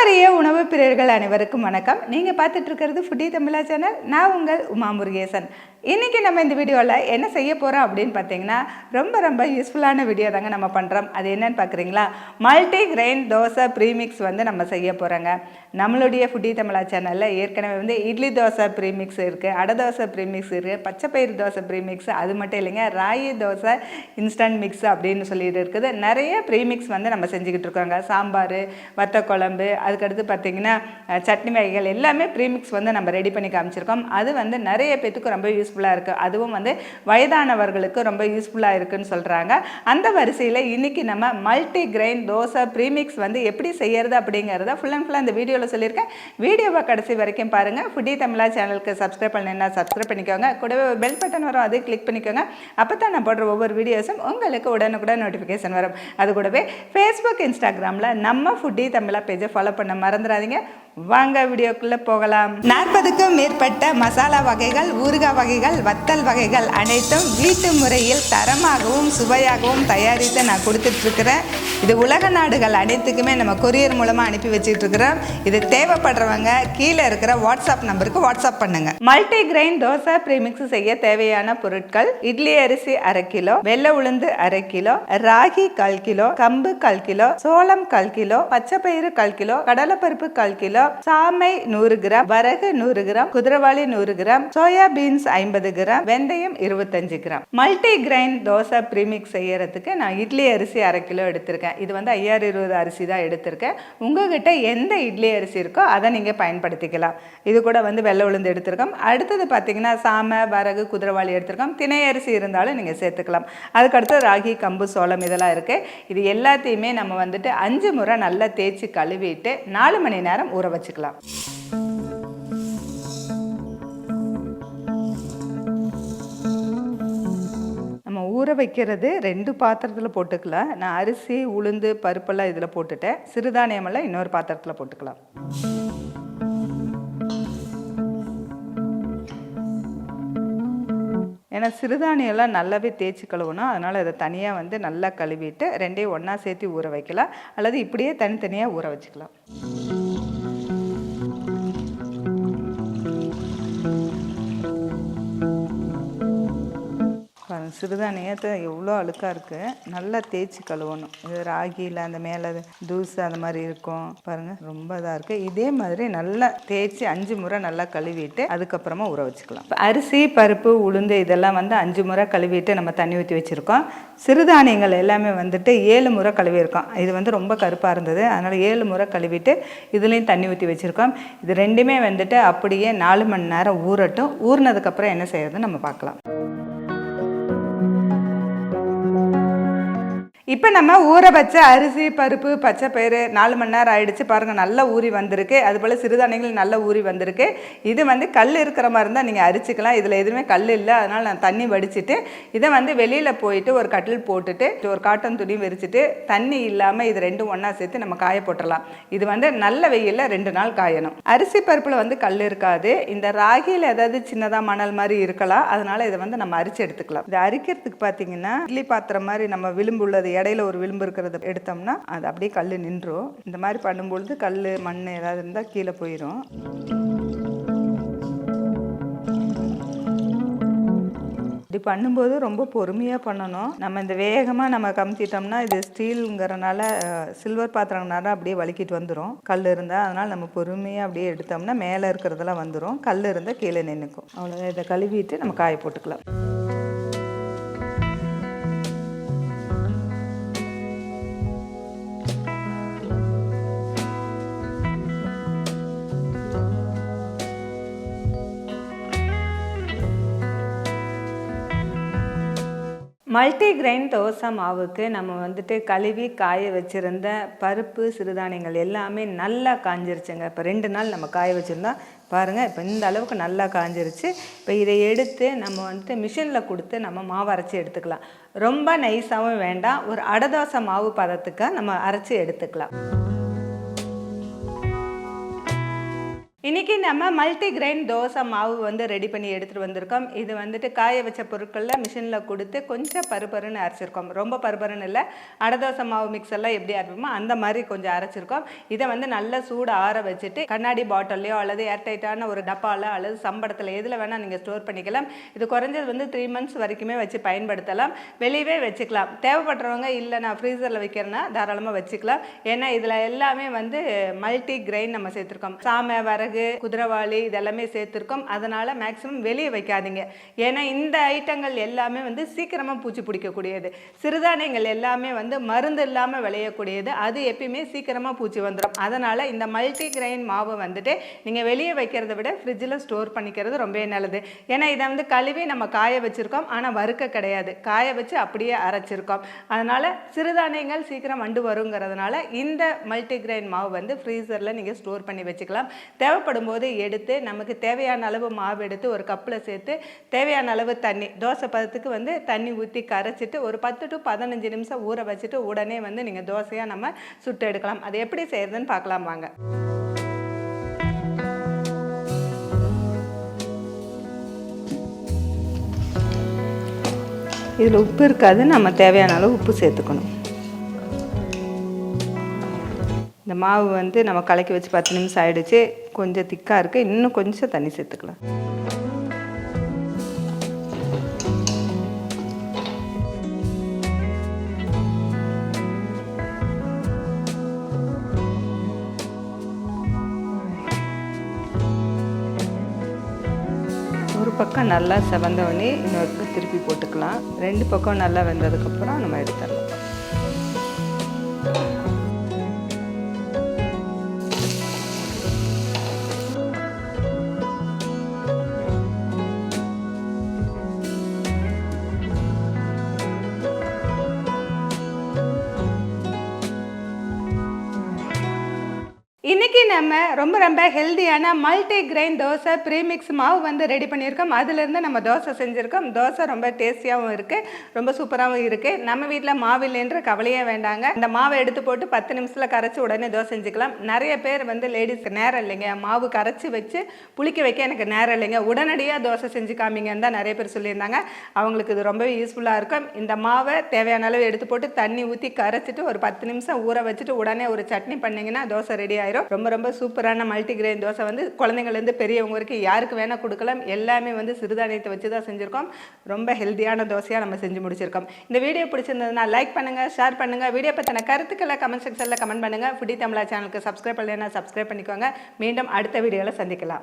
அன்பரிய உணவு பிரியர்கள் அனைவருக்கும் வணக்கம். நீங்கள் பார்த்துட்டு இருக்கிறது ஃபுட்டி தமிழா சேனல் நான் உங்கள் உமா முருகேசன். இன்றைக்கி நம்ம இந்த வீடியோவில் என்ன செய்ய போகிறோம் அப்படின்னு பார்த்தீங்கன்னா ரொம்ப ரொம்ப யூஸ்ஃபுல்லான வீடியோ தாங்க நம்ம பண்ணுறோம் அது என்னன்னு பார்க்குறீங்களா? மல்டி கிரெயின் தோசை ப்ரீமிக்ஸ் வந்து நம்ம செய்ய போகிறோங்க நம்மளுடைய ஃபுட்டி தமிழா சேனலில் ஏற்கனவே வந்து இட்லி தோசை ப்ரீமிக்ஸ் இருக்குது அடை தோசை ப்ரீமிக்ஸ் இருக்குது பச்சைப்பயிறு தோசை ப்ரீமிக்ஸ் அது மட்டும் இல்லைங்க ராகி தோசை இன்ஸ்டன்ட் மிக்ஸ் அப்படின்னு சொல்லிட்டு இருக்குது. நிறைய ப்ரீமிக்ஸ் வந்து நம்ம செஞ்சுக்கிட்டு இருக்கோங்க. சாம்பார் வத்த குழம்பு அதுக்கடுத்து பார்த்தீங்கன்னா சட்னி வகைகள் எல்லாமே ப்ரீமிக்ஸ் வந்து நம்ம ரெடி பண்ணி காமிச்சிருக்கோம். அது வந்து நிறைய பேத்துக்கு ரொம்ப யூஸ் யூஸ்ஃபுல்லாக இருக்குது அதுவும் வந்து வயதானவர்களுக்கு ரொம்ப யூஸ்ஃபுல்லாக இருக்குன்னு சொல்கிறாங்க அந்த வரிசையில் இன்றைக்கி நம்ம மல்டி கிரெயின் தோசை ப்ரீமிக்ஸ் வந்து எப்படி செய்கிறது அப்படிங்கிறத ஃபுல் அண்ட் ஃபுல்லாக இந்த வீடியோவில் சொல்லியிருக்கேன். வீடியோவை கடைசி வரைக்கும் பாருங்கள் ஃபுட்டி தமிழா சேனலுக்கு சப்ஸ்கிரைப் பண்ணலைன்னா சப்ஸ்கிரைப் பண்ணிக்கோங்க. கூடவே பெல் பட்டன் வரும் அது கிளிக் பண்ணிக்கோங்க. அப்போ தான் நான் போடுற ஒவ்வொரு வீடியோஸும் உங்களுக்கு உடனுக்குடன் நோட்டிஃபிகேஷன் வரும். அது கூடவே ஃபேஸ்புக் இன்ஸ்டாகிராமில் நம்ம ஃபுட்டி தமிழா பேஜை ஃபாலோ பண்ண மறந்துடாதீங்க. வாங்க வீடியோக்குள்ளே போகலாம். நாற்பதுக்கும் மேற்பட்ட மசாலா வகைகள் ஊறுகாய் வகைகள் வத்தல் வகைகள் அனைத்தும் வீட்டு முறையில் தரமாகவும் சுவையாகவும் தயாரித்து நான் கொடுத்துட்ருக்கிறேன். இது உலக நாடுகள் அனைத்துக்குமே நம்ம கொரியர் மூலமாக அனுப்பி வச்சுட்டு இருக்கிறோம் இது தேவைப்படுறவங்க கீழே இருக்கிற வாட்ஸ்அப் நம்பருக்கு வாட்ஸ்அப் பண்ணுங்க. மல்டி கிரெயின் தோசை ப்ரீமிக்ஸ் செய்ய தேவையான பொருட்கள் இட்லி அரிசி அரை கிலோ வெள்ளை உளுந்து அரை கிலோ ராகி கால் கிலோ கம்பு கால் கிலோ சோளம் கால் கிலோ பச்சைப்பயிறு கால் கிலோ கடலைப்பருப்பு கால் கிலோ சாமை நூறு கிராம் வரகு நூறு கிராம் குதிரவாளி நூறு கிராம் சோயா பீன்ஸ் ஐம்பது கிராம் வெந்தயம் இருபத்தஞ்சு gram. Multi grain dosa premix செய்யறதுக்கு நான் இட்லி அரிசி அரை கிலோ எடுத்திருக்கேன். இது வந்து ஐயாயிரம் இருபது அரிசி தான் எடுத்திருக்கேன். உங்ககிட்ட எந்த இட்லி அரிசி இருக்கோ அதை நீங்கள் பயன்படுத்திக்கலாம். இது கூட வந்து வெள்ளை உளுந்து எடுத்திருக்கோம். அடுத்தது பார்த்தீங்கன்னா சாமை வரகு குதிரவாளி எடுத்திருக்கோம். திணை அரிசி இருந்தாலும் நீங்கள் சேர்த்துக்கலாம். அதுக்கடுத்து ராகி கம்பு சோளம் இதெல்லாம் இருக்குது இது எல்லாத்தையுமே நம்ம வந்துட்டு அஞ்சு முறை நல்லா தேய்ச்சி கழுவிட்டு நாலு மணி நேரம் ஊற வச்சுக்கலாம். நம்ம ஊற வைக்கிறது ரெண்டு பாத்திரத்தில் போட்டுக்கலாம். நான் அரிசி உளுந்து பருப்பெல்லாம் இதில் போட்டுட்டேன். சிறுதானியமெல்லாம் இன்னொரு பாத்திரத்தில் போட்டுக்கலாம். ஏன்னா சிறுதானியம்லாம் நல்லாவே தேய்ச்சி கழுவணும். அதனால் அதை தனியாக வந்து நல்லா கழுவிட்டு ரெண்டையும் ஒன்றா சேர்த்து ஊற வைக்கலாம். அல்லது இப்படியே தனித்தனியாக ஊற வச்சுக்கலாம். சிறுதானியத்தை எவ்வளோ அழுக்காக இருக்குது நல்லா தேய்ச்சி கழுவணும். இது ராகியில் அந்த மேலே தூசு அந்த மாதிரி இருக்கும். பாருங்கள் ரொம்ப இதாக இருக்குது இதே மாதிரி நல்லா தேய்ச்சி அஞ்சு முறை நல்லா கழுவிட்டு அதுக்கப்புறமா ஊற வச்சுக்கலாம். அரிசி பருப்பு உளுந்து இதெல்லாம் வந்து அஞ்சு முறை கழுவிட்டு நம்ம தண்ணி ஊற்றி வச்சுருக்கோம். சிறுதானியங்கள் எல்லாமே வந்துட்டு ஏழு முறை கழுவியிருக்கோம். இது வந்து ரொம்ப கருப்பாக இருந்தது. அதனால் ஏழு முறை கழுவிட்டு இதுலேயும் தண்ணி ஊற்றி வச்சுருக்கோம். இது ரெண்டுமே வந்துட்டு அப்படியே நாலு மணி நேரம் ஊறட்டும். ஊறினதுக்கப்புறம் என்ன செய்யறதுன்னு நம்ம பார்க்கலாம். இப்போ நம்ம ஊற வச்ச அரிசி பருப்பு பச்சை பயிறு நாலு மணி நேரம் ஆகிடுச்சு பாருங்கள் நல்லா ஊறி வந்திருக்கு. அதுபோல் சிறுதானியங்கள் நல்லா ஊறி வந்திருக்கு. இது வந்து கல் இருக்கிற மாதிரி இருந்தால் நீங்கள் அரிச்சிக்கலாம். இதில் எதுவுமே கல் இல்லை. அதனால் நான் தண்ணி வடிச்சிட்டு இதை வந்து வெளியில் போயிட்டு ஒரு கட்டில் போட்டுட்டு ஒரு காட்டன் துணி விரிச்சிட்டு தண்ணி இல்லாமல் இது ரெண்டும் ஒன்றா சேர்த்து நம்ம காய போட்டுடலாம் இது வந்து நல்ல வெயிலில் ரெண்டு நாள் காயணும். அரிசி பருப்பில் வந்து கல் இருக்காது. இந்த ராகியில் ஏதாவது சின்னதாக மணல் மாதிரி இருக்கலாம். அதனால் இதை வந்து நம்ம அரிச்சு எடுத்துக்கலாம். இது அரிக்கிறதுக்கு பார்த்தீங்கன்னா இட்லி பாத்திரம் மாதிரி நம்ம விளிம்பு உள்ளது இடையில ஒரு விளிம்பு இருக்கிறத எடுத்தோம்னா அது அப்படியே கல் நின்றும் இந்த மாதிரி பண்ணும்பொழுது கல் மண் ஏதாவது இருந்தால் கீழே போயிடும் இப்படி பண்ணும்போது ரொம்ப பொறுமையாக பண்ணணும். நம்ம இந்த வேகமாக நம்ம கமுத்திட்டோம்னா இது ஸ்டீலுங்கிறனால சில்வர் பாத்திரம்னால அப்படியே வலிக்கிட்டு வந்துடும் கல் இருந்தால் அதனால் நம்ம பொறுமையாக அப்படியே எடுத்தோம்னா மேலே இருக்கிறதெல்லாம் வந்துடும் கல் இருந்தால் கீழே நின்றுக்கும் அவ்வளோதான் இதை கழுவிட்டு நம்ம காய போட்டுக்கலாம். மல்டி கிரெயின் தோசை மாவுக்கு நம்ம வந்துட்டு கழுவி காய வச்சுருந்த பருப்பு சிறுதானியங்கள் எல்லாமே நல்லா காஞ்சிருச்சுங்க. இப்போ ரெண்டு நாள் நம்ம காய வச்சுருந்தா பாருங்கள் இப்போ இந்த அளவுக்கு நல்லா காஞ்சிருச்சு. இப்போ இதை எடுத்து நம்ம வந்துட்டு மிஷினில் கொடுத்து நம்ம மாவு அரைச்சி எடுத்துக்கலாம். ரொம்ப நைஸாகவும் வேண்டாம். ஒரு அடதோசை மாவு பதத்துக்கு நம்ம அரைச்சி எடுத்துக்கலாம். இன்றைக்கி நம்ம மல்டி கிரெயின் தோசை மாவு வந்து ரெடி பண்ணி எடுத்துகிட்டு வந்திருக்கோம். இது வந்துட்டு காய வச்ச பொருட்களில் மிஷினில் கொடுத்து கொஞ்சம் பருப்பருன்னு அரைச்சிருக்கோம். ரொம்ப பருப்பருன்னு இல்லை. அடை தோசை மாவு மிக்ஸ் எல்லாம் எப்படி அரைப்போமோ அந்த மாதிரி கொஞ்சம் அரைச்சிருக்கோம். இதை வந்து நல்லா சூடு ஆற வச்சுட்டு கண்ணாடி பாட்டில்லையோ அல்லது ஏர்டைட்டான ஒரு டப்பாவில் அல்லது சம்படத்தில் எதில் வேணால் நீங்கள் ஸ்டோர் பண்ணிக்கலாம். இது குறைஞ்சது வந்து த்ரீ மந்த்ஸ் வரைக்குமே வச்சு பயன்படுத்தலாம். வெளியவே வச்சுக்கலாம். தேவைப்படுறவங்க இல்லை நான் ஃப்ரீசரில் வைக்கிறேன்னா தாராளமாக வச்சுக்கலாம். ஏன்னா இதில் எல்லாமே வந்து மல்டி கிரெயின் நம்ம சேர்த்துருக்கோம். சாமை வரகு குதிரவாளி இதெல்லாமே சேர்த்துருக்கோம். அதனால் மேக்ஸிமம் வெளியே வைக்காதீங்க. ஏன்னா இந்த ஐட்டங்கள் எல்லாமே வந்து சீக்கிரமாக பூச்சி பிடிக்கக்கூடியது. சிறுதானியங்கள் எல்லாமே வந்து மருந்து இல்லாமல் விளையக்கூடியது. அது எப்பயுமே சீக்கிரமாக பூச்சி வந்துடும் அதனால் இந்த மல்டி கிரெயின் மாவு வந்துட்டு நீங்கள் வெளியே வைக்கிறத விட ஃப்ரிட்ஜில் ஸ்டோர் பண்ணிக்கிறது ரொம்பவே நல்லது. ஏன்னா இதை வந்து கழுவி நம்ம காய வச்சுருக்கோம். ஆனால் வறுக்க கிடையாது. காய வச்சு அப்படியே அரைச்சிருக்கோம். அதனால் சிறுதானியங்கள் சீக்கிரம் வண்டு வருங்கிறதுனால இந்த மல்டி கிரெயின் மாவு வந்து ஃப்ரீசரில் நீங்கள் ஸ்டோர் பண்ணி வச்சுக்கலாம். தேவைப்படும் போது எடுத்து நமக்கு தேவையான அளவு மாவு எடுத்து ஒரு கப்பில் சேர்த்து தேவையான அளவு தண்ணி தோசை பதத்துக்கு வந்து தண்ணி ஊற்றி கரைச்சிட்டு ஒரு பத்து டு பதினஞ்சு நிமிஷம் ஊற வச்சுட்டு உடனே வந்து நீங்கள் தோசையாக நம்ம சுட்டு எடுக்கலாம். அது எப்படி செய்யறதுன்னு பார்க்கலாம் வாங்க. இதில் உப்பு இருக்காது. நம்ம தேவையான அளவு உப்பு சேர்த்துக்கணும். இந்த மாவு வந்து நம்ம கலக்கி வச்சு பத்து நிமிஷம் ஆயிடுச்சு. கொஞ்சம் திக்காக இருக்குது இன்னும் கொஞ்சம் தண்ணி சேர்த்துக்கலாம். ஒரு பக்கம் நல்லா செவந்தவொடனே இன்னொரு திருப்பி போட்டுக்கலாம். ரெண்டு பக்கம் நல்லா வெந்ததுக்கப்புறம் நம்ம எடுத்துடலாம். இன்றைக்கி நம்ம ரொம்ப ரொம்ப ஹெல்தியான மல்டி கிரெயின் தோசை ப்ரீமிக்ஸ் மாவு வந்து ரெடி பண்ணியிருக்கோம். அதுலேருந்து நம்ம தோசை செஞ்சுருக்கோம். தோசை ரொம்ப டேஸ்டியாகவும் இருக்குது ரொம்ப சூப்பராகவும் இருக்குது நம்ம வீட்டில் மாவு இல்லைன்ற கவலையே வேண்டாங்க. இந்த மாவை எடுத்து போட்டு பத்து நிமிஷத்தில் கரைச்சி உடனே தோசை செஞ்சுக்கலாம். நிறைய பேர் வந்து லேடிஸ்க்கு நேரம் இல்லைங்க. மாவு கரைச்சி வச்சு புளிக்க வைக்க எனக்கு நேரம் இல்லைங்க. உடனடியாக தோசை செஞ்சு காமிங்கன்னு தான் நிறைய பேர் சொல்லியிருந்தாங்க. அவங்களுக்கு இது ரொம்பவே யூஸ்ஃபுல்லாக இருக்கும். இந்த மாவை தேவையான அளவு எடுத்து போட்டு தண்ணி ஊற்றி கரைச்சிட்டு ஒரு பத்து நிமிஷம் ஊற வச்சுட்டு உடனே ஒரு சட்னி பண்ணிங்கன்னா தோசை ரெடி ஆயிரும். ரொம்ப ரொம்ப சூப்பரான மல்டி கிரெயின் தோசை வந்து குழந்தைங்கள்லேருந்து பெரியவங்க வரைக்கும் யாருக்கு வேணால் கொடுக்கலாம். எல்லாமே வந்து சிறுதானியத்தை வச்சு தான் செஞ்சுருக்கோம். ரொம்ப ஹெல்த்தியான தோசையாக நம்ம செஞ்சு முடிச்சிருக்கோம். இந்த வீடியோ பிடிச்சிருந்ததுன்னா லைக் பண்ணுங்கள் ஷேர் பண்ணுங்கள் வீடியோ பற்றின கருத்துக்களை கமெண்ட் செக்ஷனில் கமெண்ட் பண்ணுங்கள் ஃபுடி தமிழா சேனலுக்கு சப்ஸ்கிரைப் பண்ணலைன்னா சப்ஸ்கிரைப் பண்ணிக்கோங்க. மீண்டும் அடுத்த வீடியோவில் சந்திக்கலாம்.